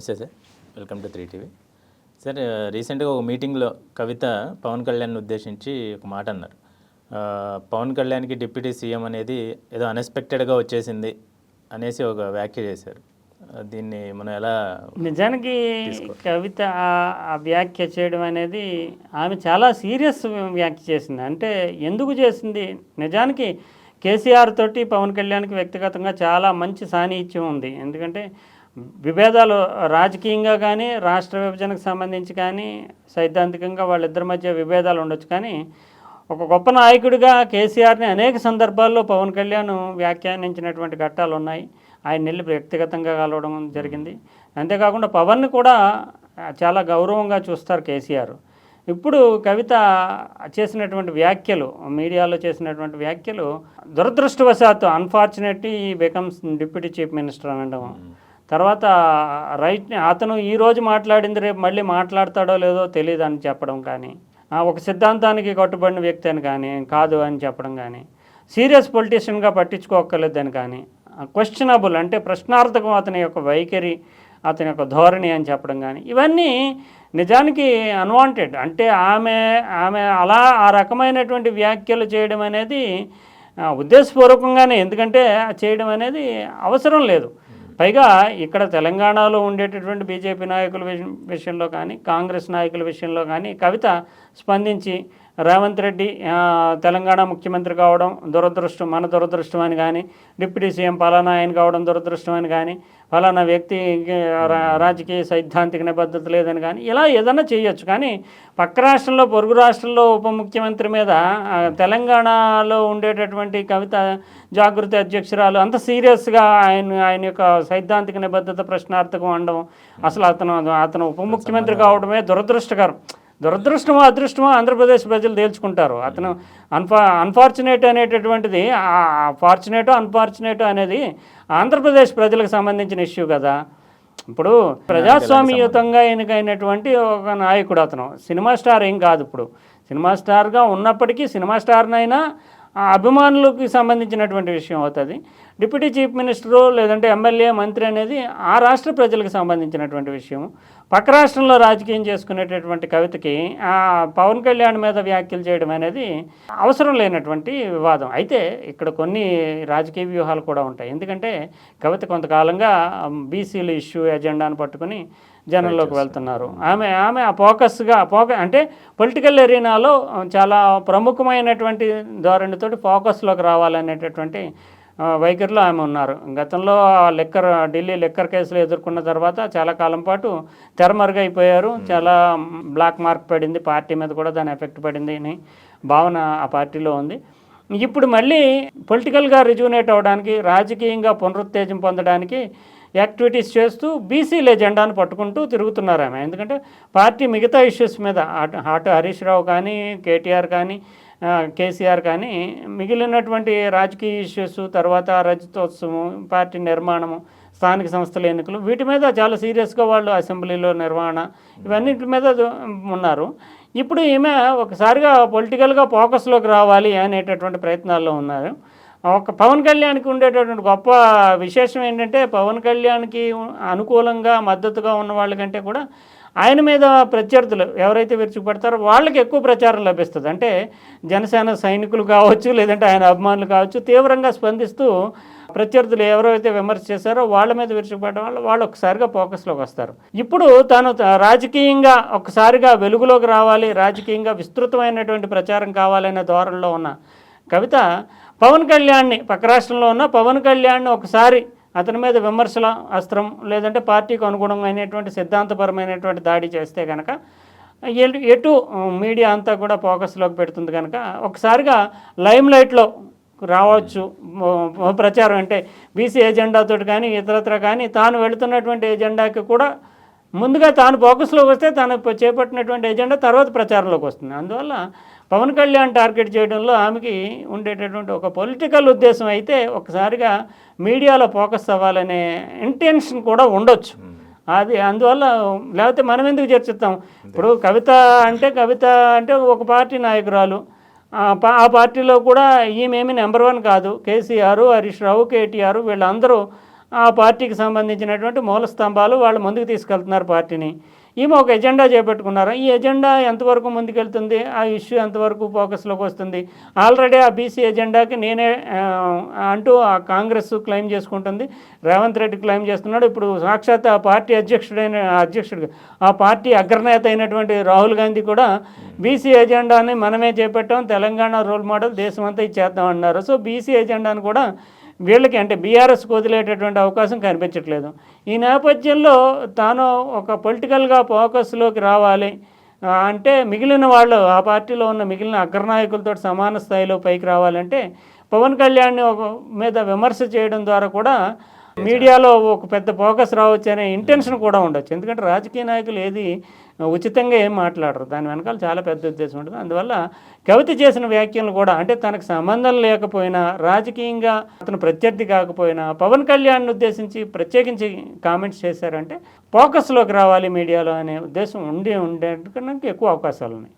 నమస్తే sir. Welcome to three TV. Sir రీసెంట్గా ఒక మీటింగ్లో కవిత పవన్ కళ్యాణ్ ఉద్దేశించి ఒక మాట అన్నారు. పవన్ కళ్యాణ్కి డిప్యూటీ సీఎం అనేది ఏదో అన్ఎక్స్పెక్టెడ్గా వచ్చేసింది అనేసి ఒక వ్యాఖ్య చేశారు. దీన్ని మనం ఎలా నిజానికి కవిత ఆ- ఆ వ్యాఖ్య చేయడం అనేది ఆమె చాలా సీరియస్ వ్యాఖ్య చేసింది. అంటే ఎందుకు చేసింది? నిజానికి కేసీఆర్ తోటి పవన్ కళ్యాణ్కి వ్యక్తిగతంగా చాలా మంచి సాన్నిహిత్యం ఉంది. ఎందుకంటే విభేదాలు రాజకీయంగా కానీ రాష్ట్ర విభజనకు సంబంధించి కానీ సైద్ధాంతికంగా వాళ్ళిద్దరి మధ్య విభేదాలు ఉండొచ్చు. కానీ ఒక గొప్ప నాయకుడిగా కేసీఆర్ని అనేక సందర్భాల్లో పవన్ కళ్యాణ్ వ్యాఖ్యానించినటువంటి ఘట్టాలు ఉన్నాయి. ఆయన వెళ్ళి వ్యక్తిగతంగా కలవడం జరిగింది. అంతేకాకుండా పవన్ని కూడా చాలా గౌరవంగా చూస్తారు కేసీఆర్. ఇప్పుడు కవిత చేసినటువంటి వ్యాఖ్యలు మీడియాలో చేసినటువంటి వ్యాఖ్యలు దురదృష్టవశాత్తు unfortunately becomes deputy chief minister అనడం. Hmm. తర్వాత రైట్ అతను ఈ రోజు మాట్లాడింది రేపు మళ్ళీ మాట్లాడతాడో లేదో తెలియదు అని చెప్పడం కానీ ఆ, ఒక సిద్ధాంతానికి కట్టుబడిన వ్యక్తి అని కానీ కాదు అని చెప్పడం కానీ సీరియస్ పొలిటీషియన్గా పట్టించుకోక్కర్లేదని కానీ క్వశ్చనబుల్ అంటే ప్రశ్నార్థకం అతని యొక్క వైఖరి అతని యొక్క ధోరణి అని చెప్పడం కానీ ఇవన్నీ నిజానికి అన్వాంటెడ్ అంటే ఆమె ఆమె అలా ఆ రకమైనటువంటి వ్యాఖ్యలు చేయడం అనేది ఉద్దేశపూర్వకంగానే ఎందుకంటే చేయడం అనేది అవసరం లేదు. పైగా ఇక్కడ తెలంగాణలో ఉండేటటువంటి బీజేపీ నాయకుల విషయంలో కానీ కాంగ్రెస్ నాయకుల విషయంలో కానీ కవిత స్పందించి రేవంత్ రెడ్డి తెలంగాణ ముఖ్యమంత్రి కావడం దురదృష్టం మన దురదృష్టం అని కానీ డిప్యూటీ సీఎం ఫలానా ఆయన కావడం దురదృష్టం అని కానీ ఫలానా వ్యక్తి రా- రాజకీయ సైద్ధాంతిక నిబద్ధత లేదని కానీ ఇలా ఏదైనా చేయొచ్చు. కానీ పక్క రాష్ట్రంలో పొరుగు రాష్ట్రంలో ఉప ముఖ్యమంత్రి మీద తెలంగాణలో ఉండేటటువంటి కవిత జాగృతి అధ్యక్షురాలు అంత సీరియస్గా ఆయన ఆయన యొక్క సైద్ధాంతిక నిబద్ధత ప్రశ్నార్థకం ఉండడం అసలు అతను అతను ఉప ముఖ్యమంత్రి కావడమే దురదృష్టకరం. దురదృష్టమో అదృష్టమో ఆంధ్రప్రదేశ్ ప్రజలు తేల్చుకుంటారు. అతను అన్ఫా అన్ఫార్చునేట్ అనేటటువంటిది ఫార్చునేటో అన్ఫార్చునేటో అనేది ఆంధ్రప్రదేశ్ ప్రజలకు సంబంధించిన ఇష్యూ కదా. ఇప్పుడు ప్రజాస్వామ్యయుతంగా ఎన్నికైనటువంటి ఒక నాయకుడు అతను. సినిమా స్టార్ ఏం కాదు ఇప్పుడు. సినిమా స్టార్గా ఉన్నప్పటికీ సినిమా స్టార్నైనా ఆ సంబంధించినటువంటి విషయం అవుతుంది. డిప్యూటీ చీఫ్ మినిస్టరు లేదంటే ఎమ్మెల్యే మంత్రి అనేది ఆ రాష్ట్ర ప్రజలకు సంబంధించినటువంటి విషయం పక్క రాష్ట్రంలో రాజకీయం చేసుకునేటటువంటి కవితకి ఆ పవన్ కళ్యాణ్ మీద వ్యాఖ్యలు చేయడం అనేది అవసరం లేనటువంటి వివాదం. అయితే ఇక్కడ కొన్ని రాజకీయ వ్యూహాలు కూడా ఉంటాయి. ఎందుకంటే కవిత కొంతకాలంగా బీసీల ఇష్యూ ఎజెండాను పట్టుకుని జనంలోకి వెళ్తున్నారు. ఆమె ఆమె ఆ ఫోకస్గా ఫోక అంటే పొలిటికల్ ఎరీనాలో చాలా ప్రముఖమైనటువంటి ధోరణితోటి ఫోకస్లోకి రావాలనేటటువంటి వైఖరిలో ఆమె ఉన్నారు. గతంలో ఆ లెక్కర్ ఢిల్లీ లెక్కర్ కేసులు ఎదుర్కొన్న తర్వాత చాలా కాలం పాటు తెరమరుగైపోయారు చాలా బ్లాక్ మార్క్ పడింది. పార్టీ మీద కూడా దాని ఎఫెక్ట్ పడింది అని భావన ఆ పార్టీలో ఉంది. ఇప్పుడు మళ్ళీ పొలిటికల్గా రిజ్యూనేట్ అవ్వడానికి రాజకీయంగా పునరుత్తేజం పొందడానికి యాక్టివిటీస్ చేస్తూ బీసీల ఎజెండాను పట్టుకుంటూ తిరుగుతున్నారు ఆమె. ఎందుకంటే పార్టీ మిగతా ఇష్యూస్ మీద అటు హరీష్ రావు కానీ కేటీఆర్ కానీ కేసీఆర్ కానీ మిగిలినటువంటి రాజకీయ ఇష్యూస్ తర్వాత రజతోత్సవం పార్టీ నిర్మాణము స్థానిక సంస్థల ఎన్నికలు వీటి మీద చాలా సీరియస్గా వాళ్ళు అసెంబ్లీలో నిర్వహణ ఇవన్నిటి మీద ఉన్నారు. ఇప్పుడు ఈమె ఒకసారిగా పొలిటికల్గా ఫోకస్లోకి రావాలి అనేటటువంటి ప్రయత్నాల్లో ఉన్నారు. ఒక పవన్ కళ్యాణ్కి ఉండేటటువంటి గొప్ప విశేషం ఏంటంటే పవన్ కళ్యాణ్కి అనుకూలంగా మద్దతుగా ఉన్న వాళ్ళకంటే కూడా ఆయన మీద ప్రత్యర్థులు ఎవరైతే విరుచుకుపడతారో వాళ్ళకి ఎక్కువ ప్రచారం లభిస్తుంది. అంటే జనసేన సైనికులు కావచ్చు లేదంటే ఆయన అభిమానులు కావచ్చు తీవ్రంగా స్పందిస్తూ ప్రత్యర్థులు ఎవరైతే విమర్శ చేశారో వాళ్ళ మీద విరుచుకుపడడం వల్ల వాళ్ళు ఒకసారిగా ఫోకస్లోకి వస్తారు. ఇప్పుడు తాను రాజకీయంగా ఒకసారిగా వెలుగులోకి రావాలి రాజకీయంగా విస్తృతమైనటువంటి ప్రచారం కావాలనే ధోరణిలో ఉన్న కవిత పవన్ కళ్యాణ్ని పక్క రాష్ట్రంలో ఉన్న పవన్ కళ్యాణ్ని ఒకసారి అతని మీద విమర్శల అస్త్రం లేదంటే పార్టీకి అనుగుణమైనటువంటి సిద్ధాంతపరమైనటువంటి దాడి చేస్తే కనుక ఎటు- ఎటు మీడియా అంతా కూడా ఫోకస్లోకి పెడుతుంది కనుక ఒకసారిగా లైమ్ లైట్లో రావచ్చు ప్రచారం అంటే బీసీ ఎజెండాతో కానీ ఇతరత్ర కానీ తాను వెళుతున్నటువంటి ఎజెండాకి కూడా ముందుగా తాను ఫోకస్లోకి వస్తే తాను చేపట్టినటువంటి ఎజెండా తర్వాత ప్రచారంలోకి వస్తుంది. అందువల్ల పవన్ కళ్యాణ్ టార్గెట్ చేయడంలో ఆమెకి ఉండేటటువంటి ఒక పొలిటికల్ ఉద్దేశం అయితే ఒకసారిగా మీడియాలో ఫోకస్ అవ్వాలనే ఇంటెన్షన్ కూడా ఉండొచ్చు. అది అందువల్ల లేకపోతే మనం ఎందుకు చర్చిస్తాం? ఇప్పుడు కవిత అంటే కవిత అంటే ఒక పార్టీ నాయకురాలు. ఆ పార్టీలో కూడా ఈమెమి నెంబర్ వన్ కాదు. కేసీఆర్ హరీష్ రావు కేటీఆర్ వీళ్ళందరూ ఆ పార్టీకి సంబంధించినటువంటి మూల స్తంభాలు వాళ్ళు ముందుకు తీసుకెళ్తున్నారు పార్టీని. ఈమె ఒక ఎజెండా చేపట్టుకున్నారు. ఈ ఎజెండా ఎంతవరకు ముందుకెళ్తుంది? ఆ ఇష్యూ ఎంతవరకు ఫోకస్లోకి వస్తుంది? ఆల్రెడీ ఆ బీసీ ఎజెండాకి నేనే అంటూ ఆ కాంగ్రెస్ క్లెయిమ్ చేసుకుంటుంది. రేవంత్ రెడ్డి క్లెయిమ్ చేస్తున్నాడు. ఇప్పుడు సాక్షాత్ ఆ పార్టీ అధ్యక్షుడైన అధ్యక్షుడు ఆ పార్టీ అగ్రనేత అయినటువంటి రాహుల్ గాంధీ కూడా బీసీ ఎజెండాని మనమే చేపట్టాం. తెలంగాణ రోల్ మోడల్ దేశమంతా ఇచ్చేద్దాం అన్నారు. సో బీసీ ఎజెండాను కూడా వీళ్ళకి అంటే బీఆర్ఎస్కి వదిలేటటువంటి అవకాశం కనిపించట్లేదు. ఈ నేపథ్యంలో తాను ఒక పొలిటికల్గా ఫోకస్లోకి రావాలి. అంటే మిగిలిన వాళ్ళు ఆ పార్టీలో ఉన్న మిగిలిన అగ్రనాయకులతో సమాన స్థాయిలో పైకి రావాలంటే పవన్ కళ్యాణ్ ఒక మీద విమర్శ చేయడం ద్వారా కూడా మీడియాలో ఒక పెద్ద ఫోకస్ రావచ్చు అనే ఇంటెన్షన్ కూడా ఉండొచ్చు. ఎందుకంటే రాజకీయ నాయకులు ఏది ఉచితంగా ఏం మాట్లాడరు. దాని వెనకాల చాలా పెద్ద ఉద్దేశం ఉంటుంది. అందువల్ల కవిత చేసిన వ్యాఖ్యలు కూడా అంటే తనకు సంబంధం లేకపోయినా రాజకీయంగా అతను ప్రత్యర్థి కాకపోయినా పవన్ కళ్యాణ్ ఉద్దేశించి ప్రత్యేకించి కామెంట్స్ చేశారంటే ఫోకస్లోకి రావాలి మీడియాలో అనే ఉద్దేశం ఉండి ఉండేందుకు ఎక్కువ అవకాశాలు ఉన్నాయి.